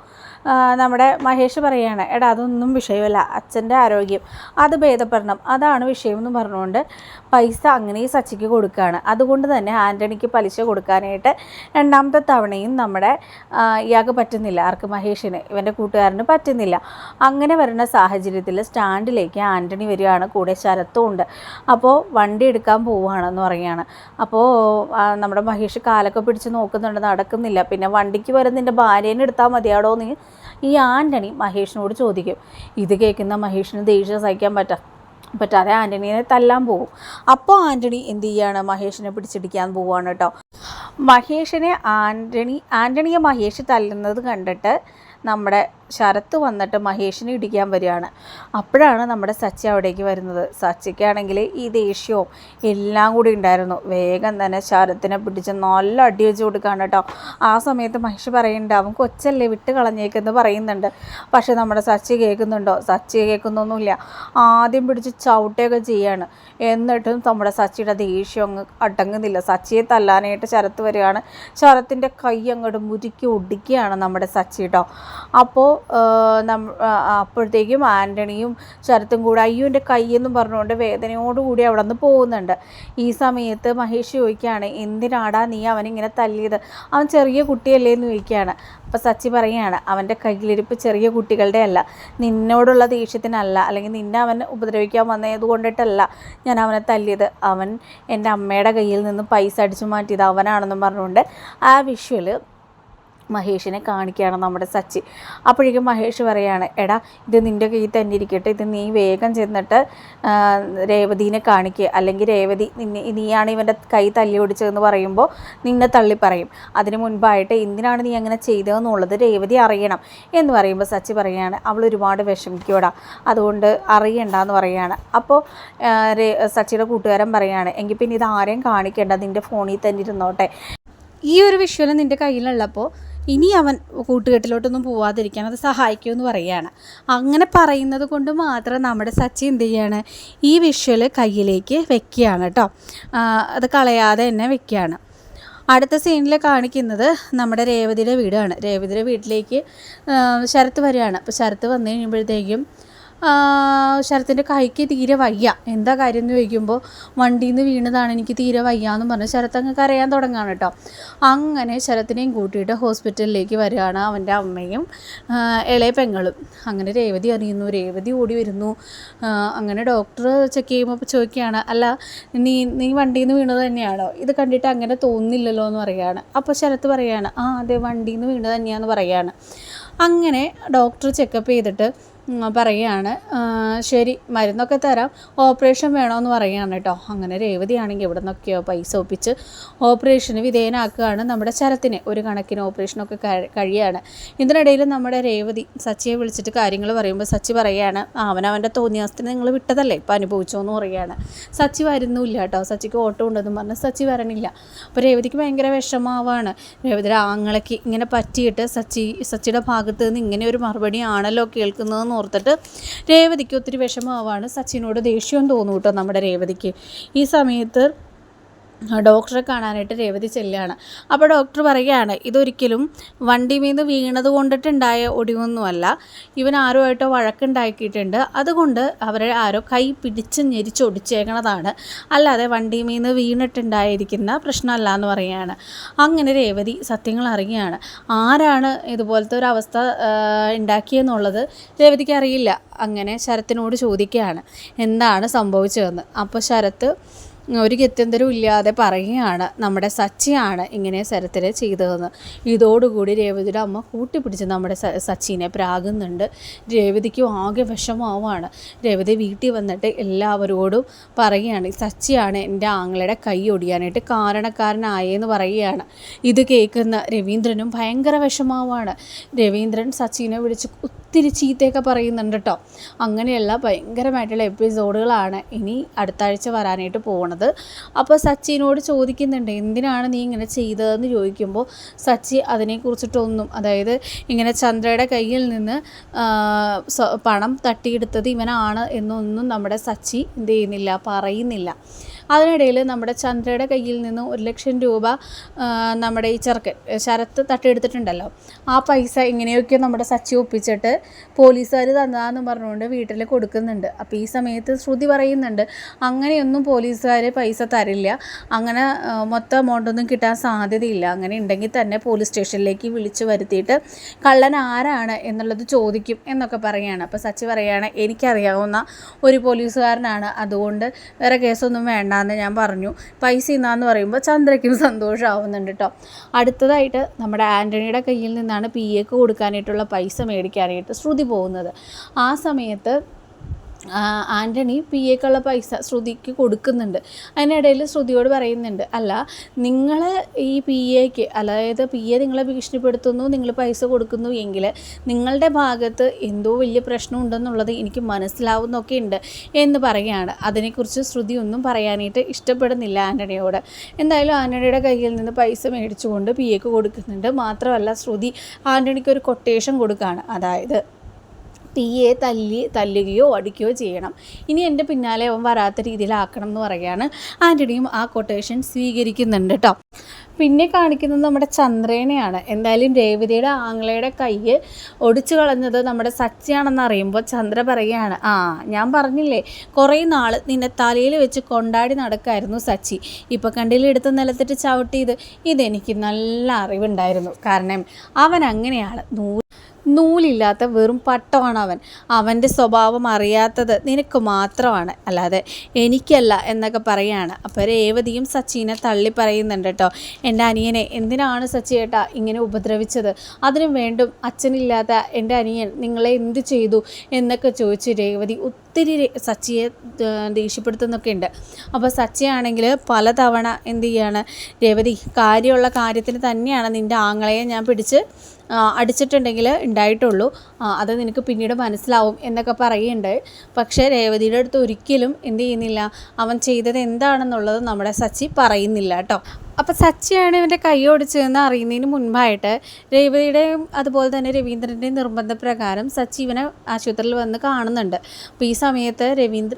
S1: നമ്മുടെ മഹേഷ് പറയുകയാണ് എടാ അതൊന്നും വിഷയമല്ല അച്ഛന്റെ ആരോഗ്യം അത് ഭേദപ്പെടണം അതാണ് വിഷയം എന്ന് പറഞ്ഞുകൊണ്ട് പൈസ അങ്ങനെ സച്ചിക്ക് കൊടുക്കുകയാണ് അതുകൊണ്ട് തന്നെ ആന്റണിക്ക് പലിശ കൊടുക്കാനായിട്ട് രണ്ടാമത്തെ തവണയും നമ്മുടെ ഇയാൾക്ക് പറ്റുന്നില്ല ആർക്ക് മഹേഷിന് ഇവന്റെ കൂട്ടുകാരന് പറ്റുന്നില്ല. അങ്ങനെ വരുന്ന സാഹചര്യത്തിൽ സ്റ്റാൻഡിലേക്ക് ആന്റണി വരികയാണ് കൂടെ ശരത്തും ഉണ്ട്. അപ്പോൾ വണ്ടി എടുക്കാൻ പോവുകയാണെന്ന് പറയുകയാണ്. അപ്പോൾ നമ്മുടെ മഹേഷ് കാലൊക്കെ പിടിച്ച് നോക്കുന്നുണ്ട് നടക്കുന്നില്ല. പിന്നെ വണ്ടിക്ക് വരെ നിന്റെ ഭാര്യേനെ എടുത്താൽ മതിയാടോ നീ ഈ ആന്റണി മഹേഷിനോട് ചോദിക്കും ഇത് കേൾക്കുന്ന മഹേഷിന് ദേഷ്യം സഹിക്കാൻ പറ്റാം പറ്റാതെ ആന്റണീനെ തല്ലാൻ പോകും അപ്പോൾ ആന്റണി എന്ത് ചെയ്യാണ്? മഹേഷിനെ പിടിച്ചിടിക്കാൻ പോവുകയാണ് കേട്ടോ. മഹേഷിനെ ആന്റണി ആന്റണിയെ മഹേഷ് തല്ലുന്നത് കണ്ടിട്ട് നമ്മുടെ ശരത്ത് വന്നിട്ട് മഹേഷിനെ ഇടിക്കാൻ വരികയാണ്. അപ്പോഴാണ് നമ്മുടെ സച്ചി അവിടേക്ക് വരുന്നത്. സച്ചിക്കാണെങ്കിൽ ഈ ദേഷ്യവും എല്ലാം കൂടി ഉണ്ടായിരുന്നു. വേഗം തന്നെ ശരത്തിനെ പിടിച്ച് നല്ല അടി വെച്ച് കൊടുക്കുകയാണ് കേട്ടോ. ആ സമയത്ത് മഹേഷ് പറയുന്നുണ്ട് അവൻ കൊച്ചല്ലേ വിട്ട് കളഞ്ഞേക്കെന്ന് പറയുന്നുണ്ട്. പക്ഷേ നമ്മുടെ സച്ചി കേൾക്കുന്നുണ്ടോ? സച്ചി കേൾക്കുന്നൊന്നുമില്ല. ആദ്യം പിടിച്ച് ചവിട്ടുകയൊക്കെ ചെയ്യാണ്. എന്നിട്ടും നമ്മുടെ സച്ചിയുടെ ദേഷ്യം അങ്ങ് അടങ്ങുന്നില്ല. സച്ചിയെ തല്ലാനായിട്ട് ശരത്ത് വരികയാണ്. ശരത്തിന്റെ കൈ അങ്ങോട്ട് മുരുക്കി ഒടിക്കുകയാണ് നമ്മുടെ സച്ചി കേട്ടോ. അപ്പോൾ അപ്പോഴത്തേക്കും ആന്റണിയും ശരത്തും കൂടെ അയ്യോ കൈ എന്നും പറഞ്ഞുകൊണ്ട് വേദനയോടുകൂടി അവിടെ നിന്ന് പോകുന്നുണ്ട്. ഈ സമയത്ത് മഹേഷ് ചോദിക്കുകയാണ് എന്തിനാടാ നീ അവനിങ്ങനെ തല്ലിയത്? അവൻ ചെറിയ കുട്ടിയല്ലേ എന്ന് ചോദിക്കുകയാണ്. അപ്പോൾ സച്ചി പറയുകയാണ് അവന്റെ കയ്യിലിരിപ്പ് ചെറിയ കുട്ടികളുടെ അല്ല. നിന്നോടുള്ള ദേഷ്യത്തിനല്ല. അല്ലെങ്കിൽ നിന്നെ അവൻ ഉപദ്രവിക്കാൻ വന്നത് കൊണ്ടിട്ടല്ല ഞാൻ അവനെ തല്ലിയത്. അവൻ എന്റെ അമ്മയുടെ കയ്യിൽ നിന്ന് പൈസ അടിച്ചു മാറ്റിയത് അവനാണെന്നും പറഞ്ഞുകൊണ്ട് ആ വിഷ്വൽ മഹേഷിനെ കാണിക്കുകയാണ് നമ്മുടെ സച്ചി. അപ്പോഴേക്കും മഹേഷ് പറയാണ് എടാ ഇത് നിന്റെ കയ്യിൽ തന്നെ ഇരിക്കട്ടെ ഇത് നീ വേഗം ചെന്നിട്ട് രേവതിനെ കാണിക്കുക അല്ലെങ്കിൽ രേവതി നിന്നെ നീയാണ് ഇവന്റെ കൈ തല്ലി ഓടിച്ചതെന്ന് പറയുമ്പോൾ നിന്നെ തള്ളി പറയും. അതിന് മുൻപായിട്ട് എന്തിനാണ് നീ അങ്ങനെ ചെയ്തതെന്നുള്ളത് രേവതി അറിയണം. എന്ന് പറയുമ്പോൾ സച്ചി പറയുകയാണ് അവൾ ഒരുപാട് വിഷമിക്കൂടാ അതുകൊണ്ട് അറിയണ്ട എന്ന് പറയുകയാണ് അപ്പോൾ സച്ചിയുടെ കൂട്ടുകാരൻ പറയുകയാണ് എങ്കിൽ പിന്നെ ഇത് ആരെയും കാണിക്കേണ്ട നിന്റെ ഫോണിൽ തന്നെ ഇരുന്നോട്ടെ. ഈ ഒരു വിഷ്വൽ നിന്റെ കയ്യിലുള്ളപ്പോൾ ഇനി അവൻ കൂട്ടുകെട്ടിലോട്ടൊന്നും പോവാതിരിക്കാൻ അത് സഹായിക്കുമെന്ന് പറയുകയാണ് അങ്ങനെ പറയുന്നത് കൊണ്ട് മാത്രം നമ്മുടെ സച്ചി എന്ത് ചെയ്യാണ്? ഈ വിഷ്വൽ കയ്യിലേക്ക് വെക്കുകയാണ് കേട്ടോ. അത് കളയാതെ തന്നെ വെക്കുകയാണ്. അടുത്ത സീനിൽ കാണിക്കുന്നത് നമ്മുടെ രേവതിയുടെ വീടാണ്. രേവതിയുടെ വീട്ടിലേക്ക് ശരത്ത് വരികയാണ്. അപ്പോൾ ശരത്ത് വന്നു കഴിയുമ്പോഴത്തേക്കും ശരത്തിന്റെ കൈക്ക് തീരെ വയ്യ. എന്താ കാര്യം എന്ന് ചോദിക്കുമ്പോൾ വണ്ടിയിൽ നിന്ന് വീണതാണ് എനിക്ക് തീരെ വയ്യ എന്ന് പറഞ്ഞ് ശരത്ത് അങ്ങ് കരയാൻ തുടങ്ങുകയാണ് കേട്ടോ അങ്ങനെ ശരത്തിനെയും കൂട്ടിയിട്ട് ഹോസ്പിറ്റലിലേക്ക് വരികയാണ് അവന്റെ അമ്മയും ഇളയ പെങ്ങളും. അങ്ങനെ രേവതി അറിയുന്നു രേവതി ഓടി വരുന്നു. അങ്ങനെ ഡോക്ടർ ചെക്ക് ചെയ്യുമ്പോൾ ചോദിക്കുകയാണ് അല്ല നീ നീ വണ്ടിയിൽ നിന്ന് വീണത് തന്നെയാണോ? ഇത് കണ്ടിട്ട് അങ്ങനെ തോന്നുന്നില്ലല്ലോ എന്ന് പറയുകയാണ്. അപ്പോൾ ശരത്ത് പറയുകയാണ് ആ അതെ വണ്ടിയിൽ നിന്ന് വീണത് തന്നെയാണെന്ന് പറയുകയാണ്. അങ്ങനെ ഡോക്ടർ ചെക്കപ്പ് ചെയ്തിട്ട് പറയുകയാണ്. ശരി മരുന്നൊക്കെ തരാം. ഓപ്പറേഷൻ വേണമെന്ന് പറയുകയാണ് കേട്ടോ. അങ്ങനെ രേവതിയാണെങ്കിൽ എവിടെ നിന്നൊക്കെയോ പൈസ ഒപ്പിച്ച് ഓപ്പറേഷന് വിധേയനാക്കുകയാണ് നമ്മുടെ ശരത്തിന്. ഒരു കണക്കിന് ഓപ്പറേഷനൊക്കെ കഴി- കഴിയാണ്. ഇതിനിടയിൽ നമ്മുടെ രേവതി സച്ചിയെ വിളിച്ചിട്ട് കാര്യങ്ങൾ പറയുമ്പോൾ സച്ചി പറയുകയാണ് "ആ, അവനവന്റെ തോന്നിയാസത്തിന് നിങ്ങൾ വിട്ടതല്ലേ? ഇപ്പം അനുഭവിച്ചോ എന്ന് പറയുകയാണ്. സച്ചി വരുന്നില്ല കേട്ടോ. സച്ചിക്ക് ഓട്ടം ഉണ്ടെന്നും പറഞ്ഞ് സച്ചി വരണില്ല. അപ്പോൾ രേവതിക്ക് ഭയങ്കര വിഷമാവാണ്. രേവതിയുടെ ആങ്ങളയ്ക്ക് ഇങ്ങനെ പറ്റിയിട്ട് സച്ചി സച്ചിയുടെ ഭാഗത്ത് നിന്ന് ഇങ്ങനെ ഒരു മറുപടി ആണല്ലോ കേൾക്കുന്നതെന്ന് ഓർത്തിട്ട് രേവതിക്ക് ഒത്തിരി വിഷമമാവാണ് സച്ചിനോട് ദേഷ്യം തോന്നും കേട്ടോ നമ്മുടെ രേവതിക്ക്. ഈ സമയത്ത് ഡോക്ടറെ കാണാനായിട്ട് രേവതി ചെല്ലുകയാണ്. അപ്പോൾ ഡോക്ടർ പറയുകയാണ് ഇതൊരിക്കലും വണ്ടി മീന്ന് വീണത് കൊണ്ടിട്ടുണ്ടായ ഒടിവൊന്നുമല്ല. ഇവൻ ആരുമായിട്ടോ വഴക്കുണ്ടാക്കിയിട്ടുണ്ട്. അതുകൊണ്ട് അവരെ ആരോ കൈ പിടിച്ച് ഞെരിച്ചൊടിച്ചേക്കണതാണ് അല്ലാതെ വണ്ടി മീന്ന് വീണിട്ടുണ്ടായിരിക്കുന്ന പ്രശ്നമല്ല എന്ന് പറയുകയാണ്. അങ്ങനെ രേവതി സത്യങ്ങൾ അറിയുകയാണ്. ആരാണ് ഇതുപോലത്തെ ഒരു അവസ്ഥ ഉണ്ടാക്കിയെന്നുള്ളത് രേവതിക്ക് അറിയില്ല. അങ്ങനെ ശരത്തിനോട് ചോദിക്കുകയാണ് എന്താണ് സംഭവിച്ചതെന്ന്? അപ്പോൾ ശരത്ത് ഒരു ഗത്യന്തരവും ഇല്ലാതെ പറയുകയാണ്. നമ്മുടെ സച്ചിയാണ് ഇങ്ങനെ ശരത്തിനെ ചെയ്തതെന്ന്. ഇതോടുകൂടി രേവതിയുടെ അമ്മ കൂട്ടിപ്പിടിച്ച് നമ്മുടെ സച്ചിനെ പ്രാകുന്നുണ്ട്. രേവതിക്കും ആകെ വിഷമാവാണ് രേവതി വീട്ടിൽ വന്നിട്ട് എല്ലാവരോടും പറയുകയാണ് സച്ചിയാണ് എന്റെ ആങ്ങളുടെ കൈ ഒടിയാനായിട്ട് കാരണക്കാരനായെന്ന് പറയുകയാണ്. ഇത് കേൾക്കുന്ന രവീന്ദ്രനും ഭയങ്കര വിഷമാവാണ് രവീന്ദ്രൻ സച്ചിനെ വിളിച്ച് ഒത്തിരി ചീത്തയൊക്കെ പറയുന്നുണ്ട് കേട്ടോ അങ്ങനെയുള്ള ഭയങ്കരമായിട്ടുള്ള എപ്പിസോഡുകളാണ് ഇനി അടുത്താഴ്ച വരാനായിട്ട് പോണത് അപ്പോൾ സച്ചിനോട് ചോദിക്കുന്നുണ്ട് എന്തിനാണ് നീ ഇങ്ങനെ ചെയ്തതെന്ന് ചോദിക്കുമ്പോൾ സച്ചി അതിനെക്കുറിച്ചിട്ടൊന്നും അതായത് ഇങ്ങനെ ചന്ദ്രയുടെ കയ്യിൽ നിന്ന് പണം തട്ടിയെടുത്തത് ഇവനാണ് എന്നൊന്നും നമ്മുടെ സച്ചി എന്ത് ചെയ്യുന്നില്ല പറയുന്നില്ല. അതിനിടയിൽ നമ്മുടെ ചന്ദ്രയുടെ കയ്യിൽ നിന്ന് ഒരു ലക്ഷം രൂപ നമ്മുടെ ഈ ചെറുക്കൻ ശരത്ത് തട്ടിയെടുത്തിട്ടുണ്ടല്ലോ. ആ പൈസ ഇങ്ങനെയൊക്കെ നമ്മുടെ സച്ചി ഒപ്പിച്ചിട്ട് പോലീസുകാർ തന്നതാന്ന് പറഞ്ഞുകൊണ്ട് വീട്ടിൽ കൊടുക്കുന്നുണ്ട്. അപ്പോൾ ഈ സമയത്ത് ശ്രുതി പറയുന്നുണ്ട് അങ്ങനെയൊന്നും പോലീസുകാർ പൈസ തരില്ല. അങ്ങനെ മൊത്തം എമൗണ്ടൊന്നും കിട്ടാൻ സാധ്യതയില്ല. അങ്ങനെ ഉണ്ടെങ്കിൽ തന്നെ പോലീസ് സ്റ്റേഷനിലേക്ക് വിളിച്ചു വരുത്തിയിട്ട് കള്ളൻ ആരാണ് എന്നുള്ളത് ചോദിക്കും എന്നൊക്കെ പറയുകയാണ് അപ്പോൾ സച്ചി പറയുകയാണ് എനിക്കറിയാവുന്ന ഒരു പോലീസുകാരനാണ്. അതുകൊണ്ട് വേറെ കേസൊന്നും വേണ്ടാന്ന് ഞാൻ പറഞ്ഞു. പൈസ ഇന്നാന്ന് പറയുമ്പോൾ ചന്ദ്രയ്ക്കും സന്തോഷമാവുന്നുണ്ട് കേട്ടോ അടുത്തതായിട്ട് നമ്മുടെ ആന്റണിയുടെ കയ്യിൽ നിന്നാണ് പി എക്ക് കൊടുക്കാനായിട്ടുള്ള പൈസ മേടിക്കാനായിട്ട് ശ്രുതി പോകുന്നത്. ആ സമയത്ത് ആന്റണി പി എക്കുള്ള പൈസ ശ്രുതിക്ക് കൊടുക്കുന്നുണ്ട്. അതിനിടയിൽ ശ്രുതിയോട് പറയുന്നുണ്ട് അല്ല നിങ്ങൾ ഈ പി എക്ക് അതായത് പി എ നിങ്ങളെ ഭീഷണിപ്പെടുത്തുന്നു നിങ്ങൾ പൈസ കൊടുക്കുന്നു എങ്കിൽ നിങ്ങളുടെ ഭാഗത്ത് എന്തോ വലിയ പ്രശ്നം ഉണ്ടെന്നുള്ളത് എനിക്ക് മനസ്സിലാവുന്നൊക്കെ ഉണ്ട് എന്ന് പറയുകയാണ്. അതിനെക്കുറിച്ച് ശ്രുതി ഒന്നും പറയാനായിട്ട് ഇഷ്ടപ്പെടുന്നില്ല ആന്റണിയോട് എന്തായാലും ആന്റണിയുടെ കയ്യിൽ നിന്ന് പൈസ മേടിച്ചുകൊണ്ട് പി എക്ക് കൊടുക്കുന്നുണ്ട്. മാത്രമല്ല ശ്രുതി ആന്റണിക്ക് ഒരു കൊട്ടേഷൻ കൊടുക്കുകയാണ് അതായത് തീയെ തല്ലി തല്ലുകയോ അടിക്കുകയോ ചെയ്യണം. ഇനി എന്റെ പിന്നാലെ അവൻ വരാത്ത രീതിയിലാക്കണം എന്ന് പറയുകയാണ്. ആന്റണിയും ആ കൊട്ടേഷൻ സ്വീകരിക്കുന്നുണ്ട് കേട്ടോ പിന്നെ കാണിക്കുന്നത് നമ്മുടെ ചന്ദ്രേനെയാണ്. എന്തായാലും രേവതിയുടെ ആങ്ങളയുടെ കൈ ഒടിച്ചു കളഞ്ഞത് നമ്മുടെ സച്ചിയാണെന്ന് അറിയുമ്പോൾ ചന്ദ്ര പറയുകയാണ് ആ ഞാൻ പറഞ്ഞില്ലേ കുറേ നാൾ നിന്നെ തലയിൽ വെച്ച് കൊണ്ടാടി നടക്കായിരുന്നു സച്ചി. ഇപ്പോൾ കണ്ടിലെടുത്ത് നിലത്തിട്ട് ചവിട്ടിയത്? ഇതെനിക്ക് നല്ല അറിവുണ്ടായിരുന്നു. കാരണം അവൻ അങ്ങനെയാണ് നൂ നൂലില്ലാത്ത വെറും പട്ടമാണ് അവൻ അവന്റെ സ്വഭാവം അറിയാത്തത് നിനക്ക് മാത്രമാണ്. അല്ലാതെ എനിക്കല്ല എന്നൊക്കെ പറയാണ്. അപ്പോൾ രേവതിയും സച്ചിനെ തള്ളി പറയുന്നുണ്ട് കേട്ടോ. എന്റെ അനിയനെ എന്തിനാണ് സച്ചി ഏട്ടാ ഇങ്ങനെ ഉപദ്രവിച്ചത്? അതിനും വേണ്ടും അച്ഛനില്ലാത്ത എന്റെ അനിയൻ നിങ്ങളെ എന്ത് ചെയ്തു? എന്നൊക്കെ ചോദിച്ച് രേവതി ഒത്തിരി സച്ചിയെ ദേഷ്യപ്പെടുത്തുന്നൊക്കെ ഉണ്ട്. അപ്പോൾ സച്ചിയാണെങ്കിൽ പലതവണ എന്ത് ചെയ്യാണ് രേവതി കാര്യമുള്ള കാര്യത്തിന് തന്നെയാണ് നിന്റെ ആങ്ങളയെ ഞാൻ പിടിച്ച് അടിച്ചിട്ടുണ്ടെങ്കിൽ ഉണ്ടായിട്ടുള്ളൂ. അത് നിനക്ക് പിന്നീട് മനസ്സിലാവും എന്നൊക്കെ പറയുന്നുണ്ട്. പക്ഷേ രേവതിയുടെ അടുത്ത് ഒരിക്കലും എന്ത് ചെയ്യുന്നില്ല. അവൻ ചെയ്തത് എന്താണെന്നുള്ളത് നമ്മുടെ സച്ചി പറയുന്നില്ല കേട്ടോ. അപ്പോൾ സച്ചിയാണ് ഇവന്റെ കൈ ഒടിച്ചതെന്ന് അറിയുന്നതിന് മുൻപായിട്ട് രേവതിയുടെയും അതുപോലെ തന്നെ രവീന്ദ്രന്റെയും നിർബന്ധപ്രകാരം സച്ചി ഇവനെ ആശുപത്രിയിൽ വന്ന് കാണുന്നുണ്ട്. അപ്പോൾ ഈ സമയത്ത് രവീന്ദ്ര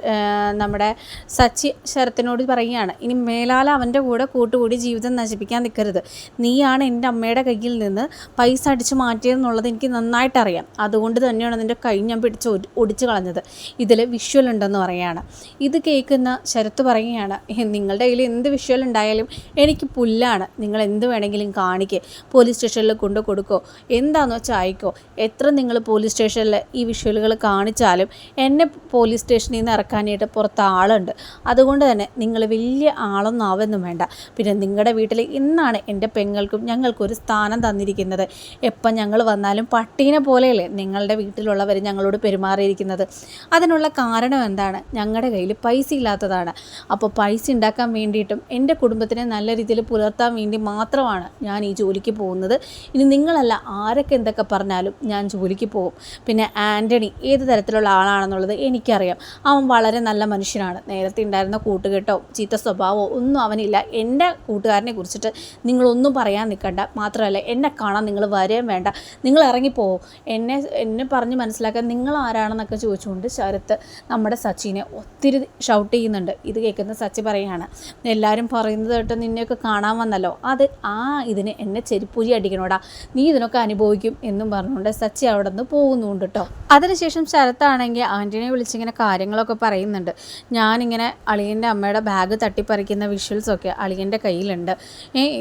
S1: നമ്മുടെ സച്ചി ശരത്തിനോട് പറയുകയാണ് ഇനി മേലാൽ അവന്റെ കൂടെ കൂട്ടുകൂടി ജീവിതം നശിപ്പിക്കാൻ നിൽക്കരുത്. നീയാണ് എന്റെ അമ്മയുടെ കയ്യിൽ നിന്ന് പൈസ അടിച്ചു മാറ്റിയതെന്നുള്ളത് എനിക്ക് നന്നായിട്ട് അറിയാം അതുകൊണ്ട് തന്നെയാണ് നിന്റെ കൈ ഞാൻ പിടിച്ച് ഒടിച്ചു കളഞ്ഞത്. ഇതിൽ വിഷ്വൽ ഉണ്ടെന്ന് പറയുകയാണ്. ഇത് കേൾക്കുന്ന ശരത്ത് പറയുകയാണ് "ഏ, നിങ്ങളുടെ കയ്യിൽ എന്ത് വിഷ്വൽ ഉണ്ടായാലും എനിക്ക് പുല്ലാണ്. നിങ്ങൾ എന്ത് വേണമെങ്കിലും കാണിക്കുക പോലീസ് സ്റ്റേഷനിൽ കൊണ്ടു കൊടുക്കോ. എന്താണെന്ന് വെച്ചാൽ അയക്കോ. എത്ര നിങ്ങൾ പോലീസ് സ്റ്റേഷനിൽ ഈ വിഷ്വലുകൾ കാണിച്ചാലും എന്നെ പോലീസ് സ്റ്റേഷനിൽ നിന്ന് ഇറക്കാനായിട്ട് പുറത്ത് ആളുണ്ട്. അതുകൊണ്ട് തന്നെ നിങ്ങൾ വലിയ ആളൊന്നും ആവുമെന്നും വേണ്ട. പിന്നെ നിങ്ങളുടെ വീട്ടിൽ ഇന്നാണ് എന്റെ പെങ്ങൾക്കും ഞങ്ങൾക്കൊരു സ്ഥാനം തന്നിരിക്കുന്നത്. എപ്പം ഞങ്ങൾ വന്നാലും പട്ടീനെ പോലെയല്ലേ നിങ്ങളുടെ വീട്ടിലുള്ളവർ ഞങ്ങളോട് പെരുമാറിയിരിക്കുന്നത്. അതിനുള്ള കാരണം എന്താണ്? ഞങ്ങളുടെ കയ്യിൽ പൈസ ഇല്ലാത്തതാണ്. അപ്പോൾ പൈസ ഉണ്ടാക്കാൻ വേണ്ടിയിട്ടും എന്റെ കുടുംബത്തിനെ നല്ല രീതിയിൽ പുലർത്താൻ വേണ്ടി മാത്രമാണ് ഞാൻ ഈ ജോലിക്ക് പോകുന്നത്. ഇനി നിങ്ങളല്ല ആരൊക്കെ എന്തൊക്കെ പറഞ്ഞാലും ഞാൻ ജോലിക്ക് പോകും. പിന്നെ ആന്റണി ഏത് തരത്തിലുള്ള ആളാണെന്നുള്ളത് എനിക്കറിയാം. അവൻ വളരെ നല്ല മനുഷ്യനാണ്. നേരത്തെ ഉണ്ടായിരുന്ന കൂട്ടുകെട്ടോ ചീത്ത സ്വഭാവമോ ഒന്നും അവനില്ല. എന്റെ കൂട്ടുകാരനെ കുറിച്ചിട്ട് നിങ്ങളൊന്നും പറയാൻ നിൽക്കണ്ട. മാത്രമല്ല എന്നെ കാണാൻ നിങ്ങൾ വരെയും വേണ്ട. നിങ്ങൾ ഇറങ്ങിപ്പോവും എന്നെ എന്നെ പറഞ്ഞ് മനസ്സിലാക്കാൻ നിങ്ങൾ ആരാണെന്നൊക്കെ ചോദിച്ചുകൊണ്ട് ശരത്ത് നമ്മുടെ സച്ചിനെ ഒത്തിരി ഷൗട്ട് ചെയ്യുന്നുണ്ട്. ഇത് കേൾക്കുന്ന സച്ചി പറയുകയാണ് എല്ലാവരും പറയുന്നത് കേട്ട് നിന്നെയൊക്കെ കാണാൻ വന്നല്ലോ. അത് ആ ഇതിന് എന്നെ ചെരുപ്പൂരി അടിക്കണോടാ. നീ ഇതിനൊക്കെ അനുഭവിക്കും എന്നും പറഞ്ഞുകൊണ്ട് സച്ചി അവിടെ നിന്ന് പോകുന്നുണ്ട് കേട്ടോ അതിനുശേഷം ശരത്താണെങ്കിൽ ആന്റിനെ വിളിച്ചിങ്ങനെ കാര്യങ്ങളൊക്കെ പറയുന്നുണ്ട്. ഞാനിങ്ങനെ അളിയന്റെ അമ്മയുടെ ബാഗ് തട്ടിപ്പറിക്കുന്ന വിഷ്വൽസൊക്കെ അളിയന്റെ കയ്യിലുണ്ട്.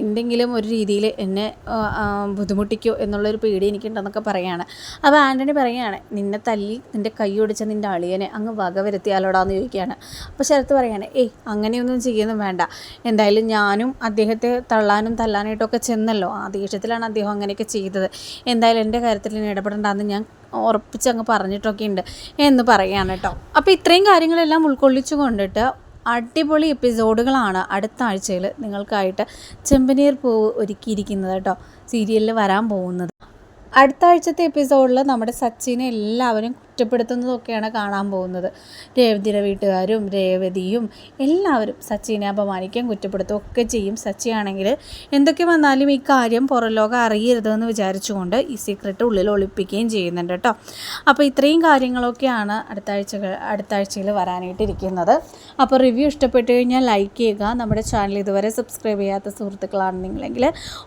S1: എന്തെങ്കിലും ഒരു രീതിയിൽ എന്നെ ബുദ്ധിമുട്ടിക്കോ എന്നുള്ളൊരു പേടി എനിക്കുണ്ടെന്നൊക്കെ പറയാണ്. അപ്പോൾ ആന്റണി പറയുകയാണ് നിന്നെ തല്ലി നിന്റെ കൈ ഒടിച്ച നിന്റെ അളിയനെ അങ്ങ് വക വരുത്തിയാലോടാന്ന് ചോദിക്കുകയാണ്. അപ്പോൾ ശരത്ത് പറയാണ് ഏയ് അങ്ങനെയൊന്നും ചെയ്യുന്നു വേണ്ട. എന്തായാലും ഞാനും അദ്ദേഹത്തെ തള്ളാനും തല്ലാനായിട്ടൊക്കെ ചെന്നല്ലോ. ആ ദേഷ്യത്തിലാണ് അദ്ദേഹം അങ്ങനെയൊക്കെ ചെയ്തത്. എന്തായാലും എന്റെ കാര്യത്തിൽ ഇനി ഇടപെടണ്ടെന്ന് ഞാൻ ഉറപ്പിച്ചങ്ങ് പറഞ്ഞിട്ടൊക്കെ ഉണ്ട് എന്ന് പറയുകയാണ് കേട്ടോ. അപ്പോൾ ഇത്രയും കാര്യങ്ങളെല്ലാം ഉൾക്കൊള്ളിച്ചു കൊണ്ടിട്ട് അടിപൊളി എപ്പിസോഡുകളാണ് അടുത്ത ആഴ്ചയിൽ നിങ്ങൾക്കായിട്ട് ചെമ്പനീർ പൂവ് ഒരുക്കിയിരിക്കുന്നത് കേട്ടോ സീരിയലിൽ വരാൻ പോകുന്നത്. അടുത്ത ആഴ്ചത്തെ എപ്പിസോഡിൽ നമ്മുടെ സച്ചിനെ എല്ലാവരും കുറ്റപ്പെടുത്തുന്നതൊക്കെയാണ് കാണാൻ പോകുന്നത്. രേവതിയുടെ വീട്ടുകാരും രേവതിയും എല്ലാവരും സച്ചിനെ അപമാനിക്കുകയും കുറ്റപ്പെടുത്തുകയും ഒക്കെ ചെയ്യും. സച്ചിയാണെങ്കിൽ എന്തൊക്കെ വന്നാലും ഈ കാര്യം പുറലോകം അറിയരുതെന്ന് വിചാരിച്ചുകൊണ്ട് ഈ സീക്രട്ട് ഉള്ളിൽ ഒളിപ്പിക്കുകയും ചെയ്യുന്നുണ്ട് കേട്ടോ. അപ്പോൾ ഇത്രയും കാര്യങ്ങളൊക്കെയാണ് അടുത്ത അടുത്താഴ്ചയിൽ അടുത്ത ആഴ്ചയിൽ വരാനായിട്ട് അപ്പോൾ റിവ്യൂ ഇഷ്ടപ്പെട്ടു കഴിഞ്ഞാൽ ലൈക്ക് ചെയ്യുക. നമ്മുടെ ചാനൽ ഇതുവരെ സബ്സ്ക്രൈബ് ചെയ്യാത്ത സുഹൃത്തുക്കളാണ് നിങ്ങളെങ്കിൽ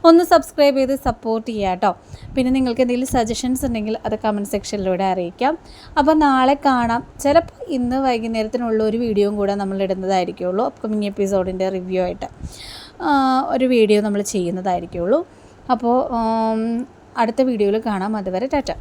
S1: ഒന്ന് സബ്സ്ക്രൈബ് ചെയ്ത് സപ്പോർട്ട് ചെയ്യുക കേട്ടോ. പിന്നെ നിങ്ങൾക്ക് എന്തെങ്കിലും സജഷൻസ് ഉണ്ടെങ്കിൽ അത് കമന്റ് സെക്ഷനിലൂടെ അറിയിക്കാം. അപ്പോൾ നാളെ കാണാം. ചിലപ്പോൾ ഇന്ന് വൈകുന്നേരത്തിനുള്ള ഒരു വീഡിയോയും കൂടെ നമ്മൾ ഇടുന്നതായിരിക്കുള്ളൂ അപ്കമിങ് എപ്പിസോഡിന്റെ റിവ്യൂ ആയിട്ട്. ഒരു വീഡിയോ നമ്മൾ ചെയ്യുന്നതായിരിക്കുള്ളൂ. അപ്പോൾ അടുത്ത വീഡിയോയിൽ കാണാം. അതുവരെ ടാറ്റ.